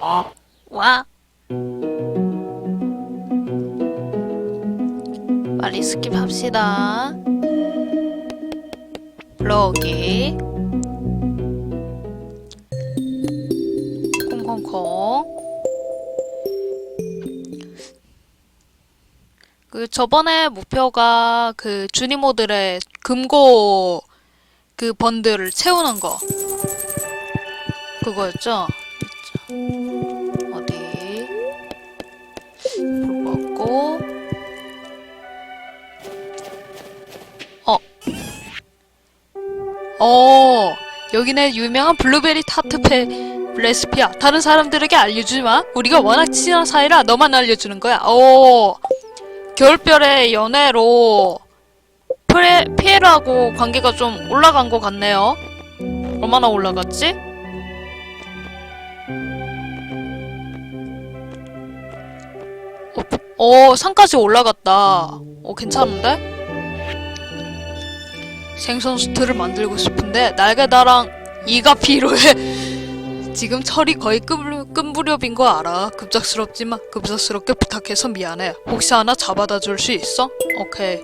와. 빨리 스킵합시다. 블로기. 콩콩콩. 그 저번에 목표가 그 주니모들의 금고 그 번들을 채우는 거 그거였죠? 어 여기는 유명한 블루베리 타트페 레시피야 다른 사람들에게 알려주지 마 우리가 워낙 친한 사이라 너만 알려주는 거야 오 겨울별의 연애로 프레, 피에르하고 관계가 좀 올라간 것 같네요 얼마나 올라갔지? 어, 산까지 올라갔다. 어, 괜찮은데? 생선 수트를 만들고 싶은데 날개다랑 이가 필요해. 지금 철이 거의 끝, 끝무렵인 거 알아. 급작스럽지만 급작스럽게 부탁해서 미안해. 혹시 하나 잡아다 줄 수 있어? 오케이.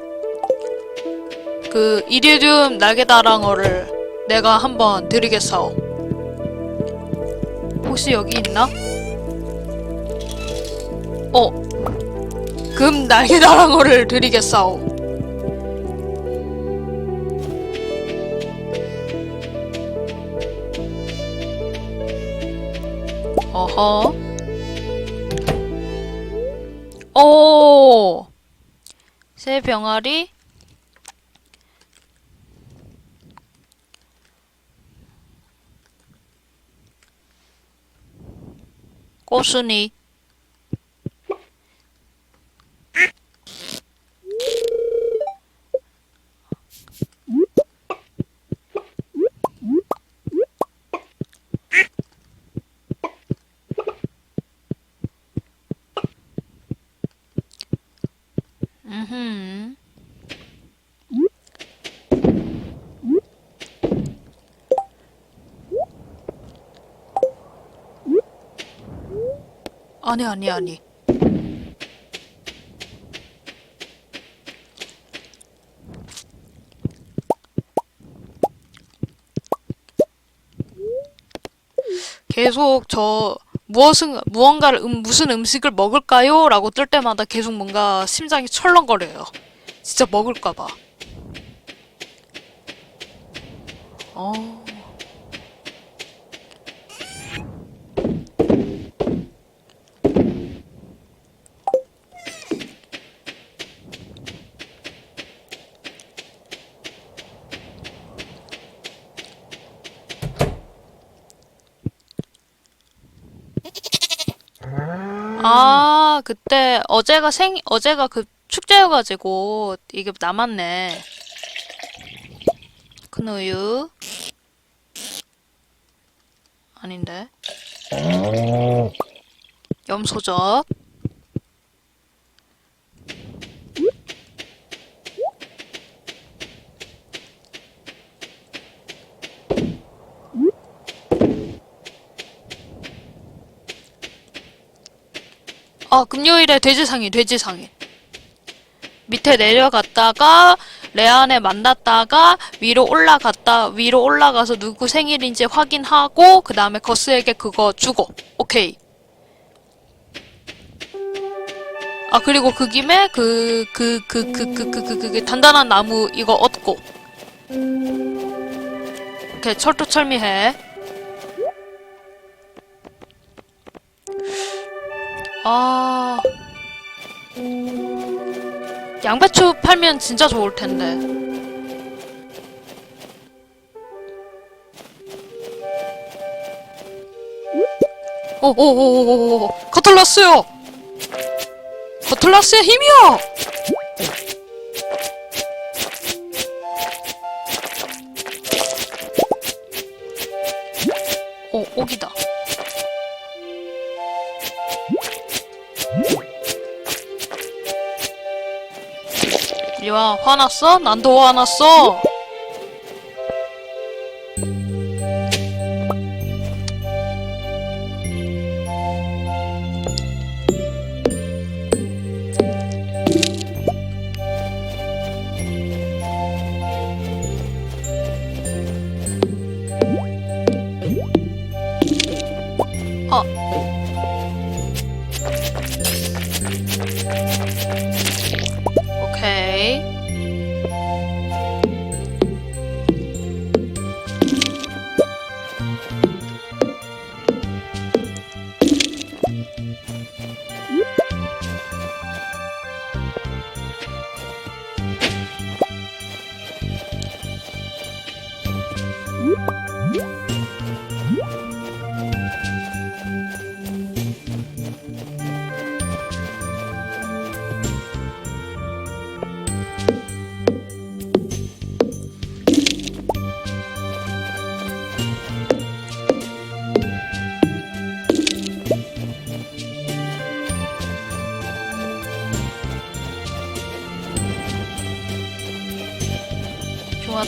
그 이리듐 날개다랑어를 내가 한번 드리겠사오. 혹시 여기 있나? 어, 금 날개다랑어를 드리겠사오. 어허. 오. 새 병아리. 꼬순이. 음. 아니 아니 아니. 계속 저 무엇은 무언가를 음, 무슨 음식을 먹을까요? 라고 뜰 때마다 계속 뭔가 심장이 철렁거려요. 진짜 먹을까 봐. 어. 아, 그때 어제가 생 어제가 그 축제여가지고 이게 남았네. 큰 우유. 아닌데. 염소젓 아 금요일에 돼지상이 돼지상이 밑에 내려갔다가 레안에 만났다가 위로 올라갔다 위로 올라가서 누구 생일인지 확인하고 그 다음에 거스에게 그거 주고. 오케이. 아 그리고 그 김에 그 그 그 그 그 그 그 그 단단한 나무 이거 얻고. 오케이 철도 철미해 아 양배추 팔면 진짜 좋을 텐데. 오오오오오 커틀라스요. 커틀라스의 힘이요. 화났어? 난더 화났어.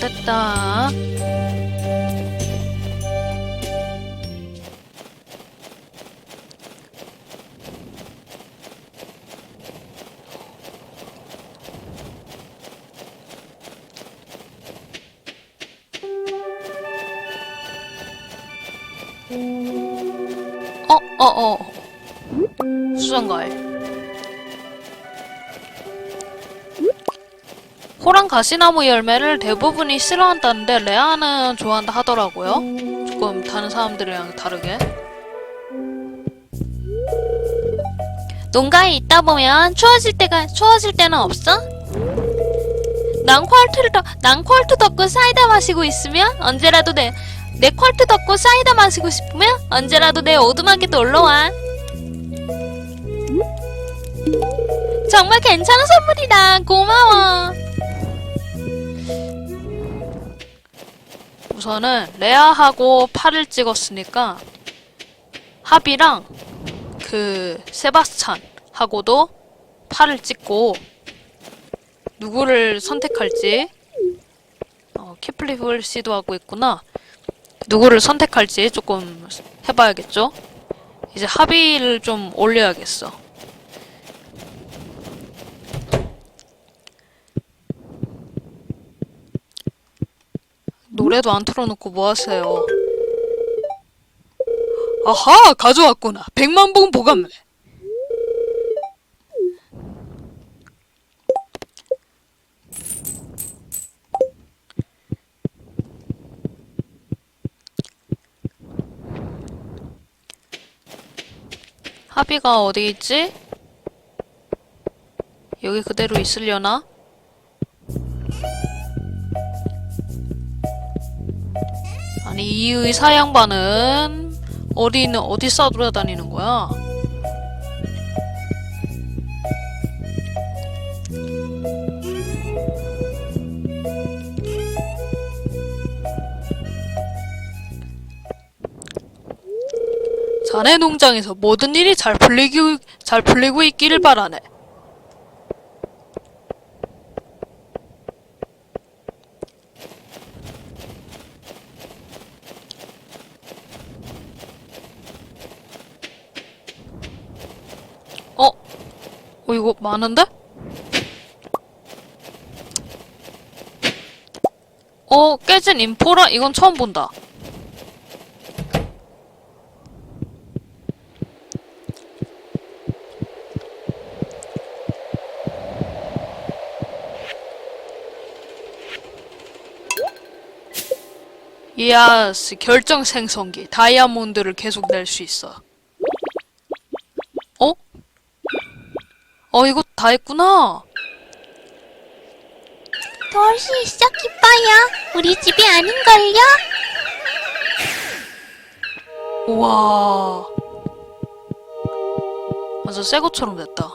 됐다. 어, 어, 어. 수정가일. 호랑 가시나무 열매를 대부분이 싫어한다는데 레아는 좋아한다 하더라고요. 조금 다른 사람들이랑 다르게. 농가에 있다 보면 추워질 때가 추워질 때는 없어? 난 퀄트를 덮, 난 퀄트 덮고 사이다 마시고 있으면 언제라도 내, 내 퀄트 덮고 사이다 마시고 싶으면 언제라도 내 오두막에 놀러 와. 정말 괜찮은 선물이다. 고마워. 우선은 레아하고 팔을 찍었으니까 합이랑 그 세바스찬하고도 팔을 찍고 누구를 선택할지 어, 키플리플 시도하고 있구나 누구를 선택할지 조금 해봐야겠죠 이제 합의를 좀 올려야겠어 노래도 안 틀어놓고 뭐 하세요? 아하, 가져왔구나. 백만 봉 보관네. 합의가 어디 있지? 여기 그대로 있으려나? 아니 이 의 사 양반은 어디는 어디 싸돌아다니는 거야? 자네 농장에서 모든 일이 잘 풀리기 잘 풀리고 있기를 바라네. 어? 어 이거 많은데? 어 깨진 인포라 이건 처음 본다. 예스 결정 생성기 다이아몬드를 계속 낼 수 있어. 어? 어 이거 다 했구나. 도시 있어 기뻐요. 우리 집이 아닌걸요? 우와. 완전 새 것처럼 됐다.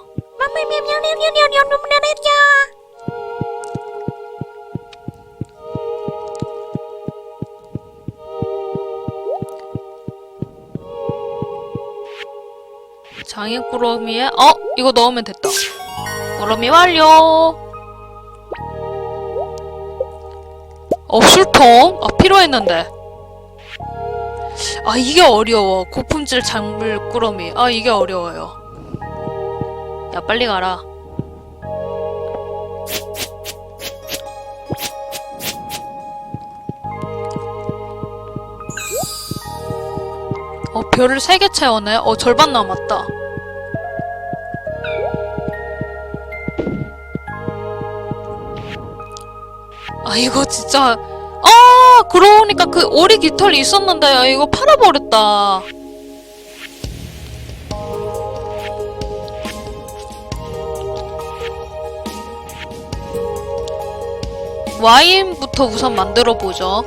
장애 꾸러미에 어 이거 넣으면 됐다. 꾸러미 완료. 어 술통 아 필요했는데. 아 이게 어려워 고품질 작물 꾸러미 아 이게 어려워요 야 빨리 가라 어 별을 3개 채웠네? 어, 절반 남았다. 아, 이거 진짜. 아, 그러고 보니까 그 오리 깃털이 있었는데, 아, 이거 팔아버렸다. 와인부터 우선 만들어 보죠.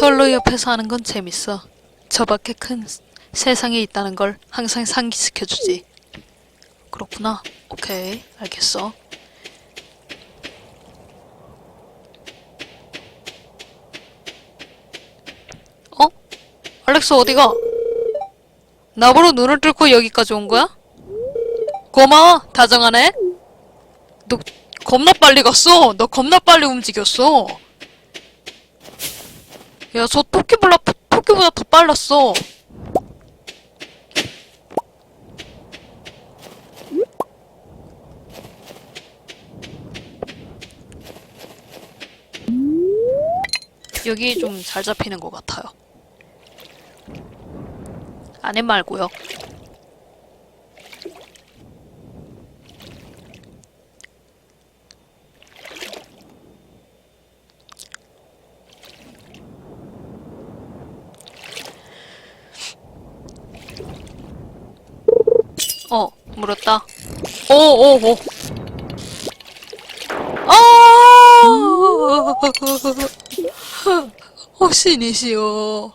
철로 옆에 사는 건 재밌어. 저밖에 큰 스- 세상에 있다는 걸 항상 상기시켜주지. 그렇구나. 오케이, 알겠어. 어? 알렉스 어디가? 나보러 눈을 뚫고 여기까지 온 거야? 고마워, 다정하네. 너 겁나 빨리 갔어. 너 겁나 빨리 움직였어. 야, 저 토끼보다, 토끼보다 더 빨랐어. 여기 좀 잘 잡히는 것 같아요. 안에 말고요. 어, 물었다. 오, 오, 오. 아! 어, 신이시여.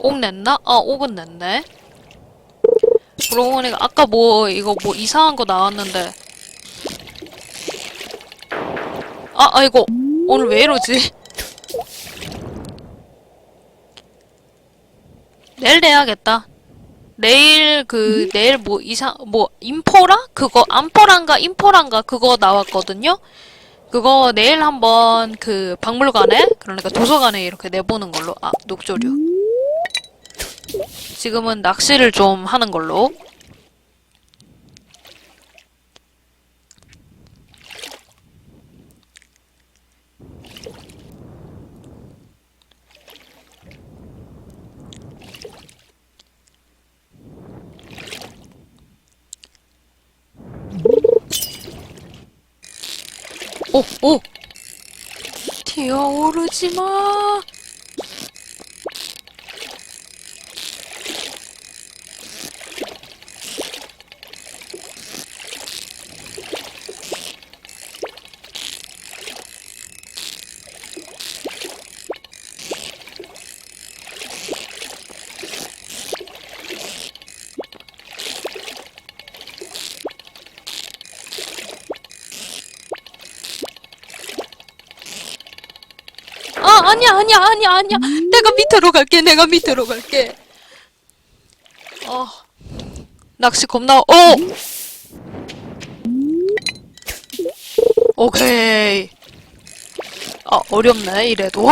옥 냈나? 아, 옥은 냈네. 그러고 보니까 아까 뭐, 이거 뭐 이상한 거 나왔는데. 아, 아이고. 오늘 왜 이러지? 내일 내야겠다. 내일 그 내일 뭐 이상 뭐 인포라 그거 안포란가 인포란가 그거 나왔거든요. 그거 내일 한번 그 박물관에 그러니까 도서관에 이렇게 내보는 걸로 아 녹조류. 지금은 낚시를 좀 하는 걸로. 오, 오! 튀어오르지 마! 아, 아니야, 아니야, 아니야, 아니야. 내가 밑으로 갈게, 내가 밑으로 갈게. 어. 낚시 겁나, 오! 오케이. 아, 어렵네, 이래도.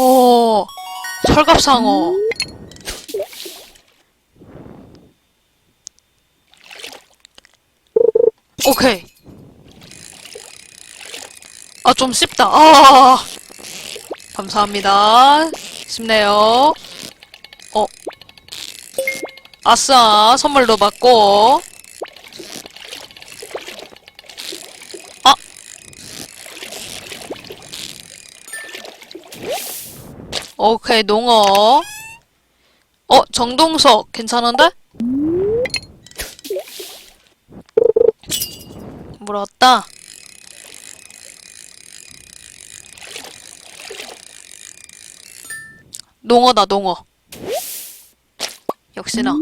오, 철갑상어. 오케이. 아, 좀 쉽다. 아, 감사합니다. 쉽네요. 어. 아싸, 선물도 받고. 오케이, 농어. 어, 정동석, 괜찮은데? 물었다. 농어다, 농어. 역시나.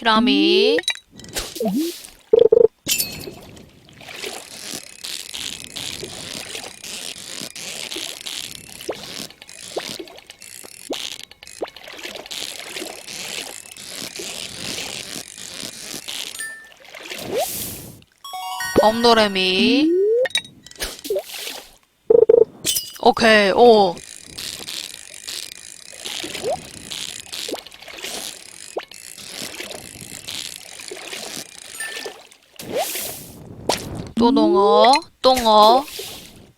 피라미. 범노래미. 오케이, 오. 또 농어, 똥어.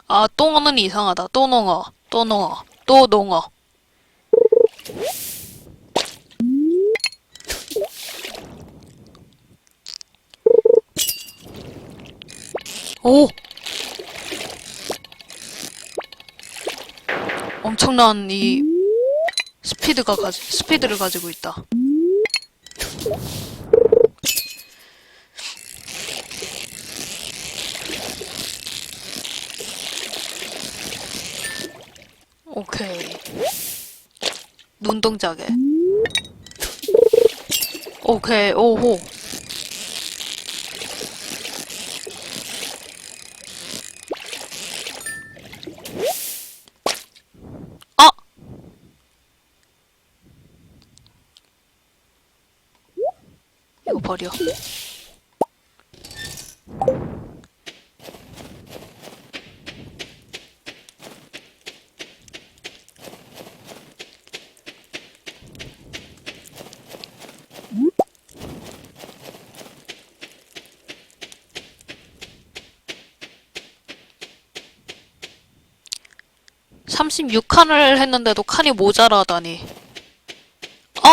아, 똥어는 이상하다. 또 농어, 또 농어, 또 농어. 오! 엄청난 이 스피드가 가지, 스피드를 가지고 있다. 오케이. 눈동자게. 오케이, 오호. 아! 이거 버려. 삼십육 칸을 했는데도 칸이 모자라다니. 어?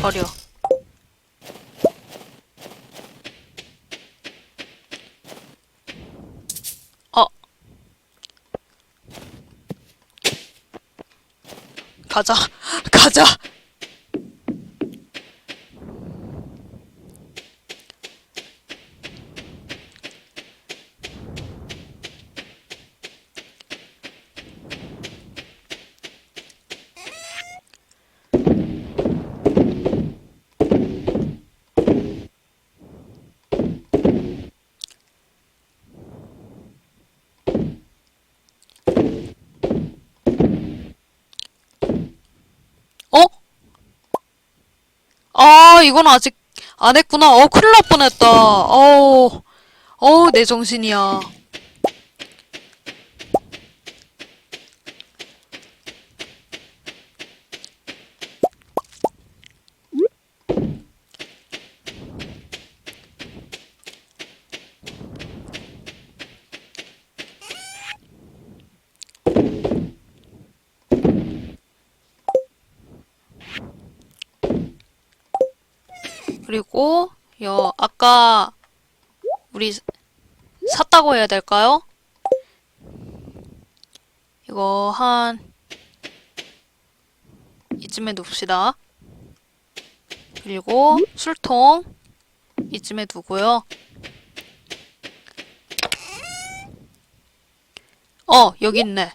버려. 어. 가자. 가자. 어? 아, 이건 아직 안 했구나. 어, 큰일 날 뻔했다. 어우, 어우, 내 정신이야. 그리고 여 아까 우리 샀다고 해야 될까요? 이거 한 이쯤에 둡시다. 그리고 술통 이쯤에 두고요. 어, 여기 있네.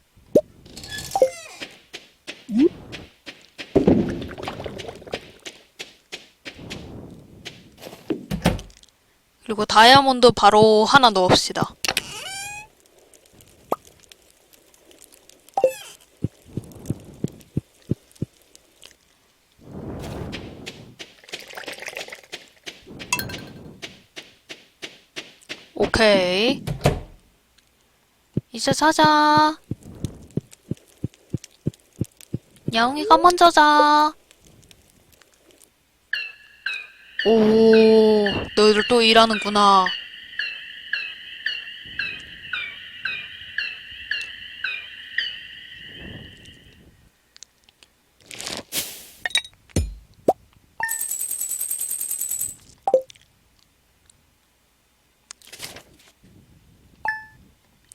그리고 다이아몬드 바로 하나 넣읍시다. 오케이. 이제 자자. 야옹이가 먼저 자. 오, 너희들 또 일하는구나.